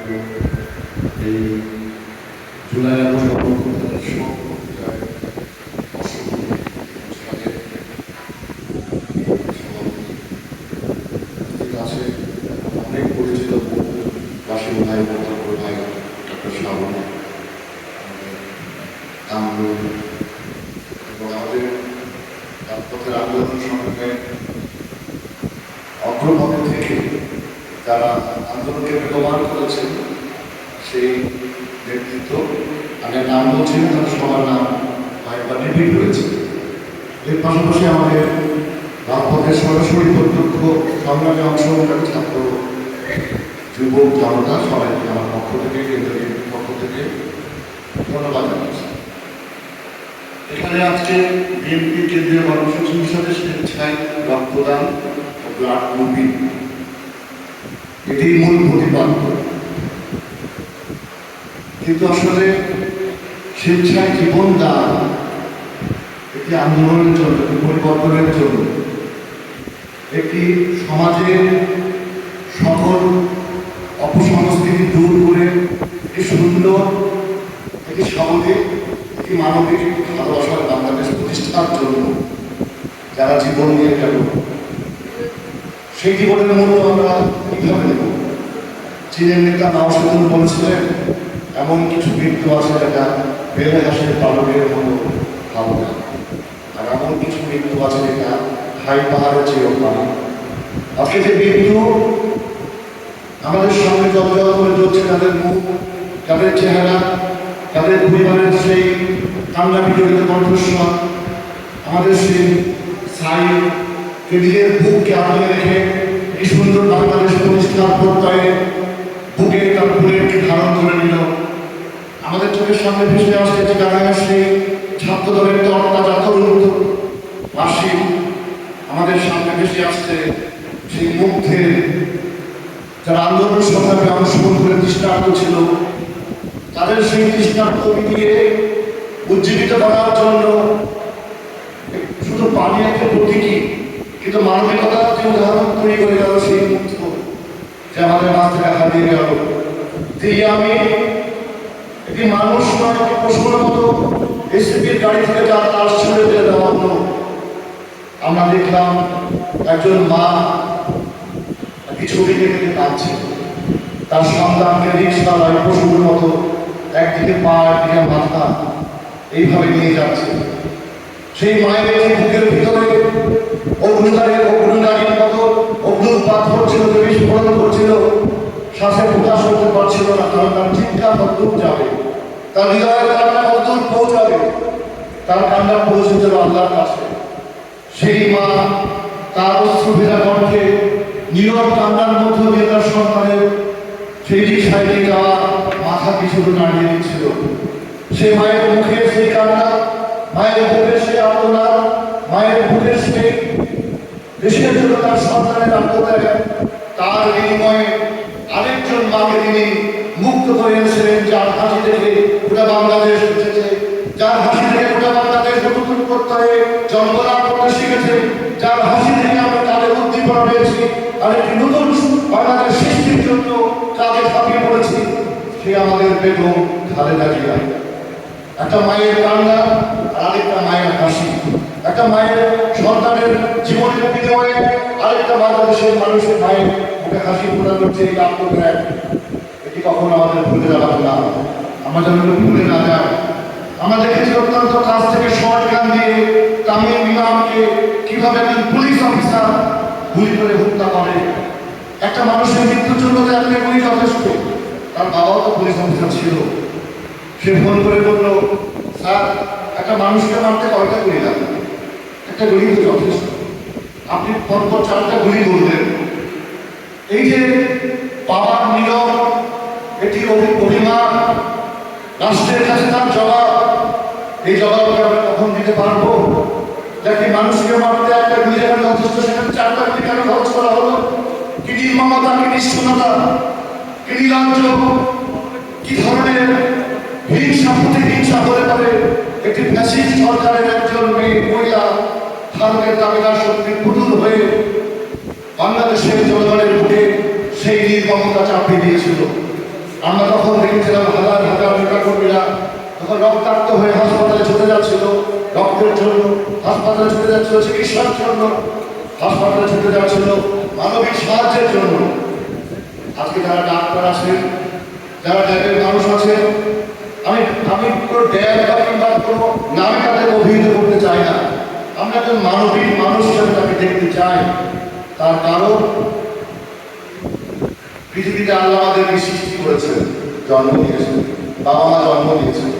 এই July August আছে অনেক পরিচিত বাসী ভাই বক্তব্য ভাই ডক্টর শ্রাবণ কামরুল এবং আমাদের রাজপথের আন্দোলন সংগ্রামে অগ্রপথে থেকে যারা আন্দোলনকে বেগবান করেছেন, সেই নেতৃত্ব আমি নাম বলছি না তার সবার নাম কয়েকবার রিপিট হয়েছে এর পাশাপাশি আমাদের রাজপথের সরাসরি প্রত্যক্ষ সংগ্রামে অংশগ্রহণকারী ছাত্র যুবক জনতা সবাইকে আমার পক্ষ থেকে কেন্দ্রের পক্ষ থেকে ধন্যবাদ জানাচ্ছি। এখানে আজকে বিএনপি কেন্দ্রীয় কর্মসূচি হিসাবে স্বেচ্ছায় রক্তদান ও ব্লাড গ্রুপিং। এটি মূল প্রতিপাদ্য। কিন্তু আসলে স্বেচ্ছায় জীবন দান একটি আন্দোলনের জন্য পরিবর্তনের জন্য একটি সমাজের সকল অপসংস্কৃতি দূর করে একটি সুন্দর একটি স্বাভাবিক একটি মানবিক ভালোবাসার বাংলাদেশ প্রতিষ্ঠার জন্য যারা জীবন নিয়ে গেল। সেই জীবনের মূল্য আমরা কীভাবে নেব চীনের নেতা নাওসুদুল বলেছিলেন, এমন কিছু মৃত্যু আছে যেটা বেলে হাসের পালকের মতো ভালো না আর এমন কিছু মৃত্যু আছে যেটা হাই পাহাড়ের চেয়েও ভালো। আজকে যে মৃত্যু আমাদের সামনে জল করে চলছে, তাদের মুখ, তাদের চেহারা, তাদের পরিবারের সেই কান্না বিজড়িত কণ্ঠস্বর, আমাদের সেই সাই নিজের বুককে আগলে রেখে এই সুন্দর বাংলাদেশ প্রতিষ্ঠার প্রত্যয়ে বুকে তার বুলেটকে ধারণ করে নিল। আমাদের চোখের সামনে ভেসে আসছে যে গানাগার সেই ছাত্র দলের তরতাজা তরুণ বাসী আমাদের সামনে ভেসে আসছে সেই মুগ্ধের যারা আন্দোলন সংগ্রামে অংশগ্রহণ করে দৃষ্টান্ত ছিল, তাদের সেই দৃষ্টান্ত মিলিয়ে উজ্জীবিত করার জন্য শুধু পানি একটা প্রতীকী কিন্তু মানবিকতা উদাহরণ তৈরি করে গেল সেই মুক্ত যে আমাদের মাছ থেকে হারিয়ে গেল। যে আমি একটি মানুষ নয় পশুর মতো এসিপির গাড়ি থেকে তার লাশ ছুড়ে দিয়ে দেওয়া হলো। আমরা দেখলাম একজন মা একটি ছবি দেখতে পাচ্ছে তার সন্তানকে রিক্সাওয়ালায় পশুর মতো একদিকে পা, একদিকে মাথা এইভাবে নিয়ে যাচ্ছে। সেই মায়ের বুকের ভিতরে মতো যে বিস্ফোরণ করছিল, শ্বাসে প্রকাশ করতে পারছিল না কারণ তার চিৎকার কতদূর যাবে। তার হৃদয়ের কান্না কতদূর পৌঁছাবে। তার কান্না পৌঁছেছিল আল্লাহর কাছে। সেই মা তার অশ্রুভেরা কণ্ঠে নীরব কান্নার মধ্য দিয়ে তার সন্তানের সেই নিয়ে যাওয়া মাথা কিছু নাড়িয়ে দিচ্ছিল। সে মায়ের মুখে সেই কান্না, মায়ের বুকের সেই আত্মনাদ সেই দেশের জন্য তার সন্তানের আত্মত্যাগ তার বিনিময়ে আরেকজন মাকে তিনি মুক্ত করে এনেছিলেন, যার হাসি দেখে গোটা বাংলাদেশ উঠেছে। যার হাসি দেখে গোটা বাংলাদেশ নতুন প্রত্যয়ে জন্মলাভ করতে শিখেছে। যার হাসি দেখে আমরা তাদের উদ্দীপনা পেয়েছি। আর একটি নতুন বাংলাদেশ সৃষ্টির জন্য কাজে ঝাঁপিয়ে পড়েছি। সে আমাদের বেগম খালেদা জিয়া। একটা মায়ের কান্না আর আরেকটা মায়ের হাসি। একটা মায়ের সন্তানের জীবনের বিনিময়ে আরেকটা বাংলাদেশের মানুষের মায়ের মুখে হাসি ফোটানোর যে এই আত্মত্যাগ এটি কখনো আমাদের ভুলে যাওয়ার না। আমরা যেন ভুলে না যাই। আমরা দেখেছি অত্যন্ত কাছ থেকে শর্ট গান দিয়ে তামিম ইমামকে কীভাবে একজন পুলিশ অফিসার গুলি করে হত্যা করে। একটা মানুষের মৃত্যুর জন্য তো একটা গুলি যথেষ্ট। তার বাবাও তো পুলিশ অফিসার ছিল। সে ফোন করে বলল, স্যার, একটা মানুষকে মারতে কয়টা গুলি লাগবে একটা গুলি তো যথেষ্ট আপনি পরপর চারটা গুলি বললেন এই যে বাবার নীরব, এটি অভি- অভিমান, রাষ্ট্রের কাছে তার জবাব, এই জবাবকে আমরা কখন দিতে পারব? যাকে মানুষকে মারতে একটা গুলি যেখানে যথেষ্ট সেখানে চারটা গুলি কেন খরচ করা হলো? কি নির্মমতা কি নিষ্ঠুরতা, কি নীলাঞ্জ, কি ধরনের হিংসা, প্রতিহিংসা হতে পারে একটি ফ্যাসিস্ট সরকারের একজন মেয়ে, মহিলা ভারতের দাবিদার শক্তির পুতুল হয়ে বাংলাদেশের জনগণের বুকে সেই নির্মমতা চাপিয়ে দিয়েছিল। আমরা তখন দেখেছিলাম হাজার হাজার নেতাকর্মীরা তখন রক্তাক্ত হয়ে হাসপাতালে ছুটে যাচ্ছিল। রক্তের জন্য হাসপাতালে ছুটে যাচ্ছিল, চিকিৎসার জন্য হাসপাতালে ছুটে যাচ্ছিল, মানবিক সাহায্যের জন্য। আজকে যারা ডাক্তার আছেন, যারা ড্যাবের মানুষ আছেন, আমি আমি কোনো ড্যাব বা কিংবা কোনো নামে তাদের অভিহিত করতে চাই না। আমরা একজন মানবিক মানুষ হিসেবে তাকে দেখতে চাই, তার কারণ পৃথিবীতে আল্লাহ আমাদেরকে সৃষ্টি করেছেন, জন্ম দিয়েছেন বাবা মা জন্ম দিয়েছেন